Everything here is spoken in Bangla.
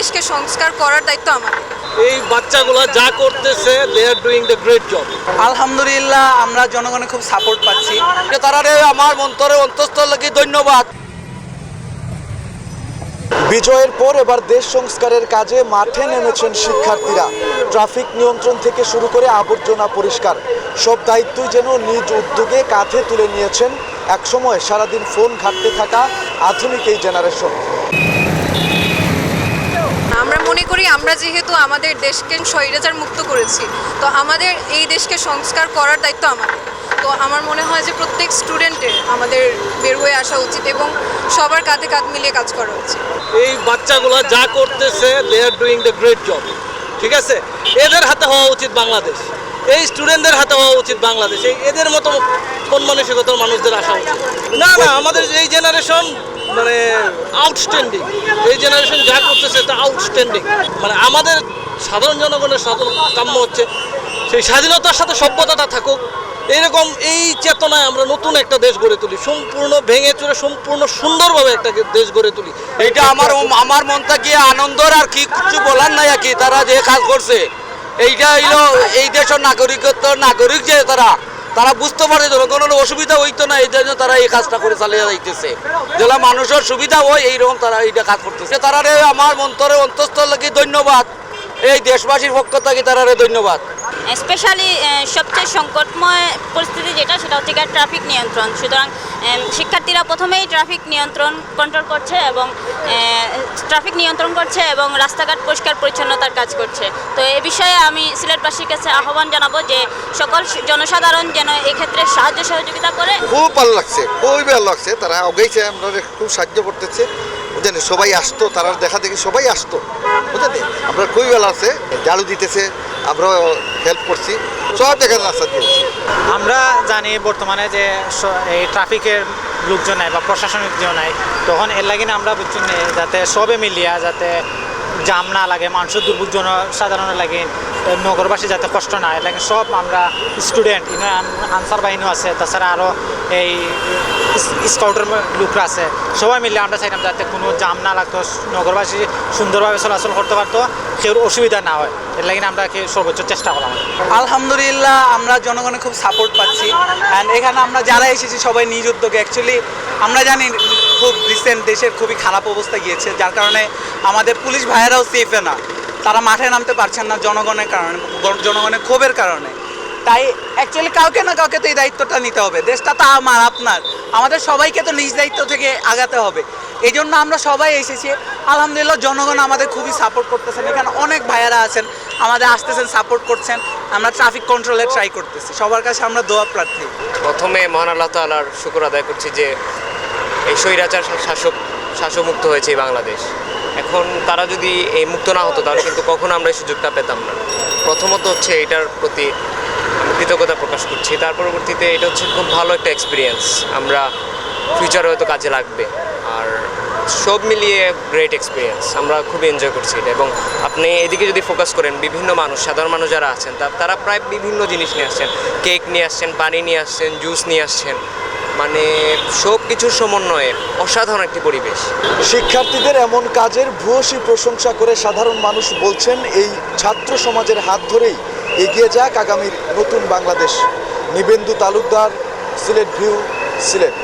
দেশকে সংস্কার করার দায়িত্ব আমার। এই বাচ্চাগুলো যা করতেছে they are doing the great job আলহামদুলিল্লাহ আমরা জনগণের খুব সাপোর্ট পাচ্ছি। তারা আমার মন্তরে অন্তঃস্থল লাগি ধন্যবাদ? বিজয়ের পর এবার দেশ সংস্কারের কাজে মাঠে নেমেছেন শিক্ষার্থীরা। ট্রাফিক নিয়ন্ত্রণ থেকে শুরু করে আবর্জনা পরিষ্কার। সব দায়িত্বই যেন নিজ উদ্যোগে কাঁধে তুলে নিয়েছেন। একসময় সারাদিন ফোন ঘাটতে থাকা আধুনিক এই জেনারেশন আমরা মনে করি, আমরা যেহেতু আমাদের দেশকে স্বৈরাচার মুক্ত করেছি, তো আমাদের এই দেশকে সংস্কার করার দায়িত্ব আমার তো আমার মনে হয় যে প্রত্যেক স্টুডেন্টের আমাদের বের হয়ে আসা উচিত এবং সবার কাঁধে কাঁধ মিলিয়ে কাজ করা উচিত। এই বাচ্চাগুলো যা করতেছে they are doing the great job ঠিক আছে? এদের হাতে হওয়া উচিত বাংলাদেশ। এই স্টুডেন্টদের হাতে হওয়া উচিত বাংলাদেশ। এদের মতো কোন মানসিকতার মানুষদের আসা উচিত? না না, আমাদের এই জেনারেশন মানে আউটস্ট্যান্ডিং এই জেনারেশন যা করতেছে তা আউটস্ট্যান্ডিং মানে আমাদের সাধারণ জনগণের কাম্য হচ্ছে। সেই স্বাধীনতার সাথে সভ্যতাটা থাকুক। এইরকম এই চেতনায় আমরা নতুন একটা দেশ গড়ে তুলি। সম্পূর্ণ ভেঙে চুরে, সম্পূর্ণ সুন্দরভাবে একটা দেশ গড়ে তুলি। এইটা আমার আমার মন থেকে আনন্দর আর কি কিছু বলার নাই আর কি? তারা যে কাজ করছে, এইটা হইল এই দেশের নাগরিকত্ব নাগরিক যে তারা তারা বুঝতে পারে জনগণের অসুবিধা হইতো না, এই জন্য তারা এই কাজটা করে চালিয়ে যাইতেছে। যেটা মানুষের সুবিধা হয়, এইরকম তারা এইটা কাজ করতেছে। তারা রে, আমার মন্তরে অন্তঃস্থল লাগে ধন্যবাদ। এই দেশবাসীর পক্ষ থেকে তারা রে ধন্যবাদ। স্পেশালি সবচেয়ে সংকটময় পরিস্থিতি যেটা, সেটা হচ্ছে ট্রাফিক নিয়ন্ত্রণ। সুতরাং শিক্ষার্থীরা প্রথমেই ট্রাফিক নিয়ন্ত্রণ কন্ট্রোল করছে এবং ট্রাফিক নিয়ন্ত্রণ করছে এবং রাস্তাঘাট পরিষ্কার পরিচ্ছন্নতার কাজ করছে। তো এ বিষয়ে আমি সিলেটবাসীর কাছে আহ্বান জানাব যে সকল জনসাধারণ যেন এক্ষেত্রে সাহায্য সহযোগিতা করে। খুব ভালো লাগছে, খুবই ভালো লাগছে। তারা অগেইছে, আমরা খুব সাহায্য করতেছে। বুঝলেন? সবাই আসতো, তারা দেখা দেখি সবাই আসতো। বুঝলেন? আমরা খুবই ভালো আছে ঝাড়ু দিতেছে আমরাও হেল্প করছি। সব জায়গায় রাস্তা দিয়েছি আমরা জানি বর্তমানে যে এই ট্রাফিকের লোকজন নাই বা প্রশাসনিক জন নাই, তখন এর লাগে না আমরা বুঝছি যাতে সবে মিলিয়া যাতে জাম না লাগে মানুষের দুর্ভোগ জন সাধারণ লাগে নগরবাসী যাতে কষ্ট না এর লাগে সব আমরা স্টুডেন্ট আনসার বাহিনী আছে, তাছাড়া আরও এই স্কাউটের লোকরা আছে। সবাই মিলে আমরা চাইলাম যাতে কোনো জাম না লাগতো, নগরবাসী সুন্দরভাবে চলাচল করতে পারতো কেউ অসুবিধা না হয়। এর লাগে আমরা সর্বোচ্চ চেষ্টা করলাম আলহামদুলিল্লাহ, আমরা জনগণে খুব সাপোর্ট পাচ্ছি। অ্যান্ড এখানে আমরা যারা এসেছি, সবাই নিজ উদ্যোগে অ্যাকচুয়ালি আমরা জানি খুব রিসেন্ট দেশের খুবই খারাপ অবস্থা গিয়েছে। যার কারণে আমাদের পুলিশ ভাইয়েরাও সেফে না। তারা মাঠে নামতে পারছেন না জনগণের কারণে, জনগণের ক্ষোভের কারণে। তাই অ্যাকচুয়ালি কাউকে না কাউকে তো এই দায়িত্বটা নিতে হবে। দেশটা তো আমার, আপনার। আমাদের সবাইকে তো নিজ দায়িত্ব থেকে আগাতে হবে। এই জন্য আমরা সবাই এসেছি। আলহামদুলিল্লাহ, জনগণ আমাদের খুবই সাপোর্ট করতেছেন। এখানে অনেক ভাইয়ারা আছেন, আমাদের আসতেছেন সাপোর্ট করছেন। আমরা ট্রাফিক কন্ট্রোলে ট্রাই করতেছি। সবার কাছে আমরা দোয়া প্রার্থী। প্রথমে মহান আল্লাহ তাল্লাহার শুক্র আদায় করছি যে এই স্বৈরাচার শাসক শাসকমুক্ত হয়েছে বাংলাদেশ। এখন তারা যদি এই মুক্ত না হতো, তাহলে কিন্তু কখনো আমরা এই সুযোগটা পেতাম না। প্রথমত হচ্ছে এটার প্রতি কৃতজ্ঞতা প্রকাশ করছি। তার পরবর্তীতে এটা হচ্ছে খুব ভালো একটা এক্সপিরিয়েন্স আমরা ফিউচারে হয়তো কাজে লাগবে। সব মিলিয়ে গ্রেট এক্সপিরিয়েন্স আমরা খুব এনজয় করছি এটা। এবং আপনি এদিকে যদি ফোকাস করেন, বিভিন্ন মানুষ, সাধারণ মানুষ যারা আছেন তারা প্রায় বিভিন্ন জিনিস নিয়ে আসছেন। কেক নিয়ে আসছেন, পানি নিয়ে আসছেন জুস নিয়ে আসছেন। মানে সব কিছুর সমন্বয়ে অসাধারণ একটি পরিবেশ। শিক্ষার্থীদের এমন কাজের ভূয়সী প্রশংসা করে সাধারণ মানুষ বলছেন, এই ছাত্র সমাজের হাত ধরেই এগিয়ে যাক আগামীর নতুন বাংলাদেশ। নিবেন্দু তালুকদার, সিলেট ভিউ, সিলেট।